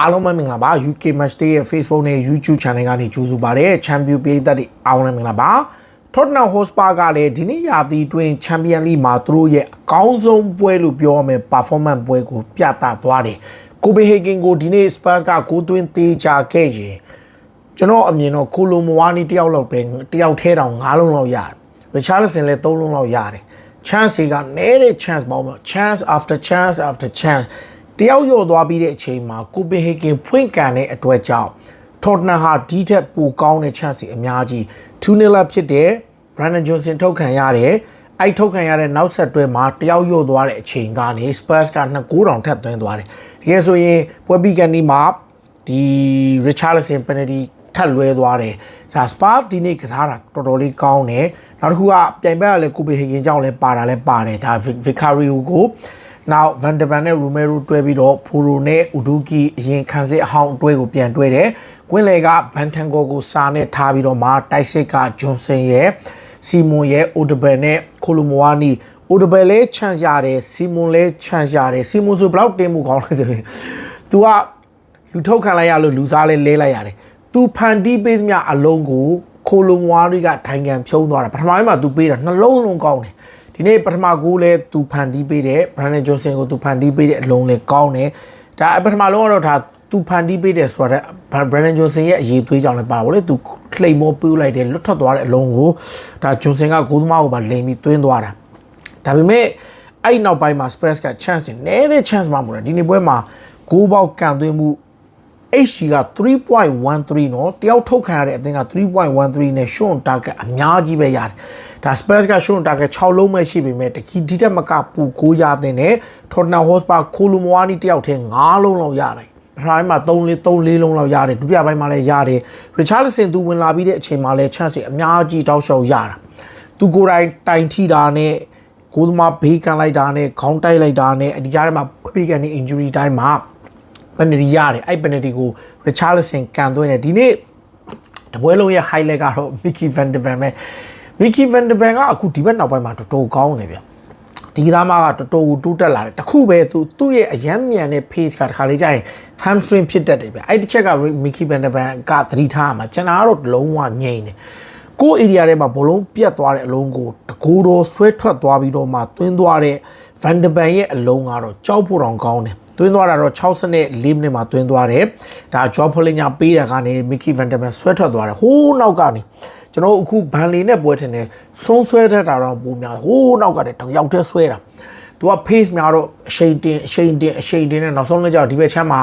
အားလုံးပဲမင်္ဂလာပါ UK Match Day ရဲ့ Facebook နဲ့ YouTube Channel ကနေကြိုဆိုပါရစေ။ Champion ပြည်သက်တွေအားလုံးမင်္ဂလာပါ။ Tottenham Hotspur ကလည်းဒီနေ့ရာသီတွင် Champion League မှာသူတို့ရဲ့အကောင်းဆုံးပွဲလို့ပြောရမယ် performance ပွဲကိုပြသသွားတယ်။ Copenhagen ကိုဒီနေ့ Spurs ကကိုသွင်းသေးချခဲ့ရင်ကျွန်တော်အမြင်တော့ကိုလိုမဝါနီတယောက်လောက်ပဲတယောက်ထဲတောင်၅လုံးလောက်ရတယ်။ Richarlison လည်း၃လုံးလောက်ရတယ်။ chance တွေကနဲတဲ့ chance ပေါင်းမှာ chance after chance after chance တယောက်ရော့သွားပြီးတဲ့အချိန်မှာကိုပင်ဟေဂင်ဖွင့်ကန်တဲ့အတွက်ကြောင့်ထော်တနမ်ဟာဒီထက်ပိုကောင်းတဲ့ chance တွေအများကြီး2-0လာဖြစ်တဲ့ Brandon Johnson ထုတ်ခံရတယ်အဲ့ထုတ်ခံရတဲ့နောက်ဆက်တွဲမှာတယောက်ရော့သွားတဲ့အချိန်ကနေ Spurs က2 goal တောင်ထပ်သွင်းသွားတယ်တကယ်ဆိုရင်ပွဲပြီးကန်ဒီမှာဒီ Richarlison penalty ထပ်လွဲသွားတယ်။ဇာစပါဒီနေ့ကစားတာတော်တော်လေးကောင်းတယ်။နောက်တစ်ခုကပြိုင်ဘက်ကလည်းကိုပေဟီကင်ကြောင့်လည်းပါတာလည်းပါတယ်ဒါဗီကာရီယိုကို နောက်ဗန်ဒဗန်နဲ့ရူမဲရိုတွဲပြီးတော့ဖိုရိုနဲ့ဥဒူကီအရင်ခံစစ်အဟောင်းတွဲကိုပြန်တွဲတယ်။ကွင်းလေကဘန်တန်ဂိုကိုစာနဲ့ထားပြီးတော့မှတိုက်စစ်ကဂျွန်ဆန်ရဲ့စီမွန်ရဲ့အိုဒဘယ်နဲ့ခိုလိုမဝါနီအိုဒဘယ်လည်းချန်ရတယ်စီမွန်လည်းချန်ရတယ်စီမွန်ဆိုဘလောက်တင်မှုကောင်းလဲဆိုရင် तू ကလူထုတ်ခံလိုက်ရလို့လူစားလဲလဲလိုက်ရတယ်သူဖန်တီးပေးသမျှအလုံးကိုခိုလိုမွားတွေကဒိုင်ငံဖြုံးသွားတာပထမပိုင်းမှာသူပေးတာနှလုံးလုံးကောင်းတယ် ဒီနေ့ပထမကိုလဲသူဖန်တီးပေးတယ်ဘရန်နန်ဂျွန်ဆန်ကိုသူဖန်တီးပေးတဲ့အလုံးလဲကောင်းတယ်ဒါပထမလုံးကတော့ဒါသူဖန်တီးပေးတယ်ဆိုတော့ဘရန်နန်ဂျွန်ဆန်ရဲ့အရေးသွေးကြောင့်လည်းပါပါလေသူလှိမ်မောပြူးလိုက်တယ်လွတ်ထွက်သွားတဲ့အလုံးကိုဒါဂျွန်ဆန်ကဂိုးသမားကိုပါလိမ်ပြီးသွင်းသွားတာဒါပေမဲ့အဲ့နောက်ပိုင်းမှာ Spurs က chance နဲတဲ့ chance မှမဟုတ်ဘူးဒီနေ့ပွဲမှာဂိုးပေါက်ကန်သွင်းမှု HG က3.13เนาะတယောက်ထုတ်ခံရတဲ့အသင်းက3.13နဲ့ short target အများကြီးပဲရတယ်ဒါ Spurs က short target 6လုံးပဲရှိပေမဲ့တကီဒီတက်မကပူကိုရတဲ့နဲ့ Tottenham Hotspur ခိုလူမဝါနီတယောက်ထဲ9လုံးလောက်ရတယ်ပထမပိုင်းမှာ3လေး3လေးလုံးလောက်ရတယ်ဒုတိယပိုင်းမှာလည်းရတယ် Richarlison သူဝင်လာပြီးတဲ့အချိန်မှာလည်း chance အများကြီးတောက်လျှောက်ရတာသူကိုယ်တိုင်တိုင်ထိတာနဲ့ကိုသမားဘေးကန်လိုက်တာနဲ့ခေါင်းတိုက်လိုက်တာနဲ့ဒီကြားထဲမှာဘေးကန်နေ injury တိုင်းမှာ ပန်နတီရတယ်အဲ့ပန်နတီကို Richarlison ကန်သွင်းတယ်ဒီနေ့တပွဲလုံးရဲ့ highlight ကတော့ Mickey van de Ven ပဲ Mickey van de Ven ကအခုဒီဘက်နောက်ပိုင်းမှာတော်တော်ကောင်းနေဗျဒီကသားမကတော်တော်တိုးတက်လာတယ်တခုပဲသူသူ့ရဲ့အယမ်းမြန်တဲ့ pace ကတခါလေးကြာရင် hamstring ဖြစ်တတ်တယ်ဗျအဲ့တစ်ချက်က Mickey van de Ven ကသတိထားမှာကျွန်တော်ကတော့လုံးဝငြိမ်တယ်ကိုယ် area ထဲမှာဘလုံးပြတ်သွားတဲ့အလုံးကိုတကိုးတော်ဆွဲထွက်သွားပြီးတော့မှတွင်းသွားတဲ့ Van de Ven ရဲ့အလုံးကတော့ကြောက်ဖို့တောင်ကောင်းတယ် တွင်းသွားတာတော့64မိနစ်မှာတွင်းသွားတယ်ဒါဂျော့ဖလင်ညာပေးတာကနေမီကီဗန်ဒမန်ဆွဲထွက်သွားတယ်ဟိုးနောက်ကနေကျွန်တော်အခုဘန်လီနဲ့ပွဲထင်တယ်ဆုံးဆွဲထက်တာတော့ပိုများဟိုးနောက်ကတည်းကရောက်တဲ့ဆွဲတာသူက pace များတော့အရှိန်တင်အရှိန်တင်အရှိန်တင်နဲ့နောက်ဆုံးလည်းကြောက်ဒီဘက်ချမ်းမှာ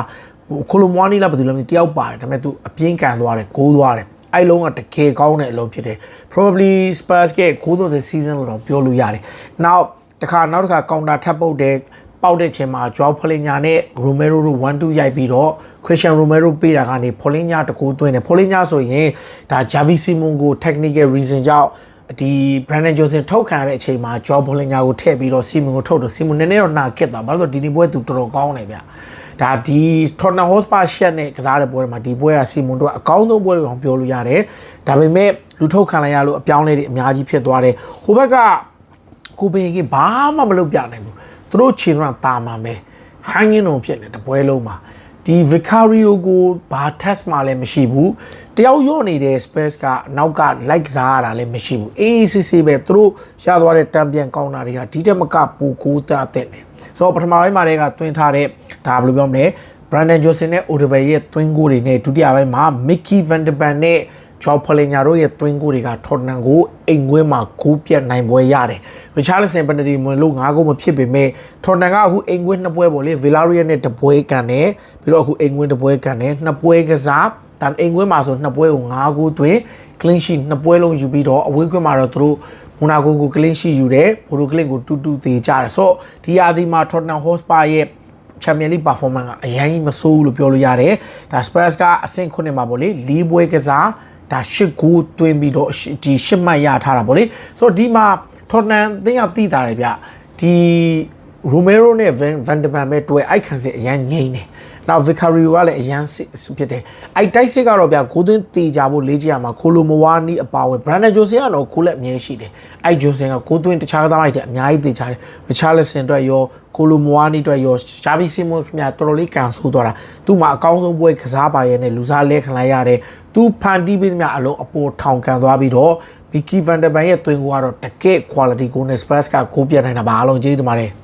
ခိုလိုမွားနီလာဘယ်သူလဲမသိတယောက်ပါတယ်ဒါပေမဲ့သူအပြင်းကန်သွားတယ်ဂိုးသွားတယ်အဲ့လုံးကတကယ်ကောင်းတဲ့အလုံးဖြစ်တယ် probably Spurs ကဂိုးသွင်း season လို့တော့ပြောလို့ရတယ်နောက်တခါနောက်တစ်ခါကောင်တာထပ်ပုတ်တယ် ပေါက်တဲ့ချိန်မှာဂျောဖလင်ညာနဲ့ရိုမဲရိုတို့1-2ရိုက်ပြီးတော့ခရစ်စတန်ရိုမဲရိုပေးတာကနေဖလင်ညာတကူသွင်းတယ်ဖလင်ညာဆိုရင်ဒါဂျာဗီစီမွန်ကို technical reason ကြောင့်ဒီ Brandon Johnson ထုတ်ခံရတဲ့အချိန်မှာဂျောဖလင်ညာကိုထည့်ပြီးတော့စီမွန်ကိုထုတ်တော့စီမွန်နည်းနည်းတော့နှာကက်သွားဘာလို့လဲဆိုတော့ဒီနေ့ပွဲသူတော်တော်ကောင်းတယ်ဗျဒါဒီ Tottenham Hotspur ရှက်နဲ့ကစားတဲ့ပွဲမှာဒီပွဲကစီမွန်တို့အကောင်းဆုံးပွဲလို့ပြောလို့ရတယ်ဒါပေမဲ့လူထုတ်ခံလိုက်ရလို့အပြောင်းလဲတွေအများကြီးဖြစ်သွားတယ်ဟိုဘက်ကကိုပင်ကဘာမှမလုပ်ပြနိုင်ဘူး သူတို့ခြေစွမ်းတာမှန်ပဲဟိုင်းငင်းုံဖြစ်နေတပွဲလုံးမှာဒီ Vicario ကိုဘာ test မှလည်းမရှိဘူးတယောက်ရော့နေတဲ့ space ကနောက်က like စားရတာလည်းမရှိဘူး AACC ပဲသူတို့ရသွားတဲ့တံပြန်ကောင်းတာတွေကဒီတက်မကပူကိုးတာတဲ့နေဆိုတော့ပထမပိုင်းမှာတည်းကတွင်းထားတဲ့ဒါဘယ်လိုပြောမလဲ Brandon Johnson နဲ့ Oliver ရဲ့တွင်းကိုတွေနဲ့ဒုတိယပိုင်းမှာ Mickey Van de Ven နဲ့ ဂျော်ဖလင်ညာတို့ရဲ့တွင်းကိုတွေကထော်တနန်ကိုအိမ်ခွင်းမှာဂိုးပြတ်နိုင်ပွဲရတယ်။ရီချာလဆန်ပန်နတီဝင်လို့၅ဂိုးမဖြစ်ပေမဲ့ထော်တနန်ကအခုအိမ်ခွင်းနှစ်ပွဲပေါ့လေဗီလာရီယာနဲ့တပွဲကန်တယ်ပြီးတော့အခုအိမ်ခွင်းတပွဲကန်တယ်နှစ်ပွဲကစားဒါအိမ်ခွင်းမှာဆိုနှစ်ပွဲကို၅ဂိုးသွင်း clean sheet နှစ်ပွဲလုံးယူပြီးတော့အဝေးခွင်းမှာတော့သူတို့မိုနာကိုကို clean sheet ယူတယ်ဘိုလိုကလင်ကိုတူတူသေးကြတယ်ဆိုတော့ဒီရာသီမှာ Tottenham Hotspur ရဲ့ Champions League performance ကအရင်မဆိုးဘူးလို့ပြောလို့ရတယ်ဒါ Spurs ကအဆင့်ခုနှစ်မှာပေါ့လေ၄ပွဲကစား ဒါရှစ်ကိုတွင်းပြီးတော့ဒီရှစ်မှတ်ရထားတာပေါ့လေဆိုတော့ဒီမှာထော်နန်သင်းကတိတာတယ်ဗျဒီ ရိုမဲရိုနဲ့ဗန်ဗန်ဒဗန်ပဲတွေ့အိုက်ခံစစ်အရန်ငိမ့်တယ်နောက် Vicario ကလည်းအရန်စစ်ဖြစ်တယ်အဲ့တိုက်စစ်ကတော့ဗျာဂိုးသွင်းတေချာဖို့လေးချရမှာခိုလိုမဝါနီအပါဝင် Brandon Johnson ကတော့ကိုလက်အမြဲရှိတယ်အဲ့ Johnson ကဂိုးသွင်းတခြားကစားလိုက်တဲ့အများကြီးတေချာတယ် Richarlison အတွက်ရောကိုလိုမဝါနီအတွက်ရော Xavi Simons ခင်ဗျာတော်တော်လေးကန်ဆိုးသွားတာသူ့မှာအကောင်းဆုံးပွဲကစားပါရဲ့နဲ့လူစားလဲခံလိုက်ရတယ်သူဖန်တီးပေးသမျှအလုံးအပေါ်ထောင်ကန်သွားပြီးတော့ Mickey Van der Ban ရဲ့သွင်းကိုကတော့တကယ့် quality ကိုနဲ့ Spurs ကဂိုးပြတ်နိုင်တာပါအားလုံးကျေးဇူးတင်ပါတယ်